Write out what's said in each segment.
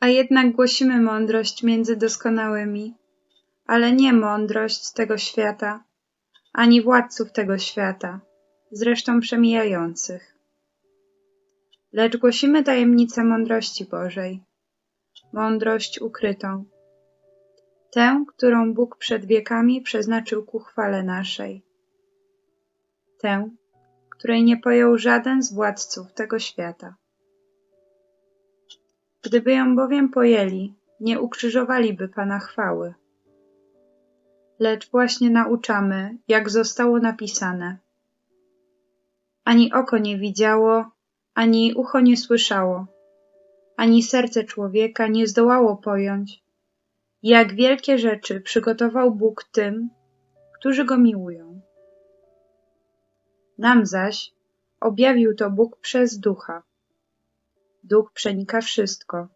A jednak głosimy mądrość między doskonałymi, ale nie mądrość tego świata, ani władców tego świata zresztą przemijających. Lecz głosimy tajemnicę mądrości Bożej, mądrość ukrytą, tę, którą Bóg przed wiekami przeznaczył ku chwale naszej, tę, której nie pojął żaden z władców tego świata. Gdyby ją bowiem pojęli, nie ukrzyżowaliby Pana chwały. Lecz właśnie nauczamy, jak zostało napisane. Ani oko nie widziało, ani ucho nie słyszało, ani serce człowieka nie zdołało pojąć, jak wielkie rzeczy przygotował Bóg tym, którzy go miłują. Nam zaś objawił to Bóg przez ducha. Duch przenika wszystko,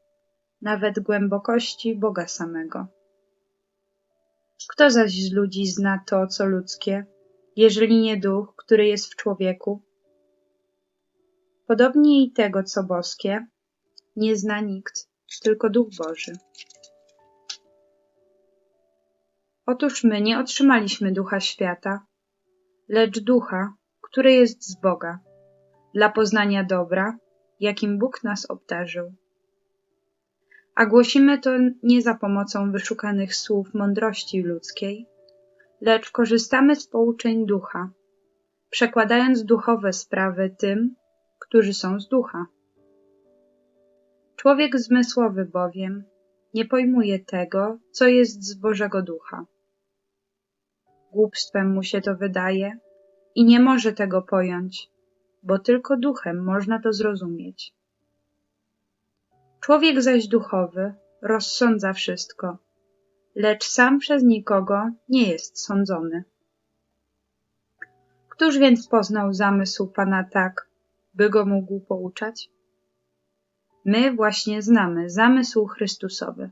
nawet głębokości Boga samego. Kto zaś z ludzi zna to, co ludzkie, jeżeli nie duch, który jest w człowieku? Podobnie i tego, co boskie, nie zna nikt, tylko duch Boży. Otóż my nie otrzymaliśmy ducha świata, lecz ducha, który jest z Boga, dla poznania dobra, jakim Bóg nas obdarzył. A głosimy to nie za pomocą wyszukanych słów mądrości ludzkiej, lecz korzystamy z pouczeń ducha, przekładając duchowe sprawy tym, którzy są z ducha. Człowiek zmysłowy bowiem nie pojmuje tego, co jest z Bożego Ducha. Głupstwem mu się to wydaje i nie może tego pojąć, bo tylko duchem można to zrozumieć. Człowiek zaś duchowy rozsądza wszystko, lecz sam przez nikogo nie jest sądzony. Któż więc poznał zamysł Pana tak, by go mógł pouczać? My właśnie znamy zamysł Chrystusowy.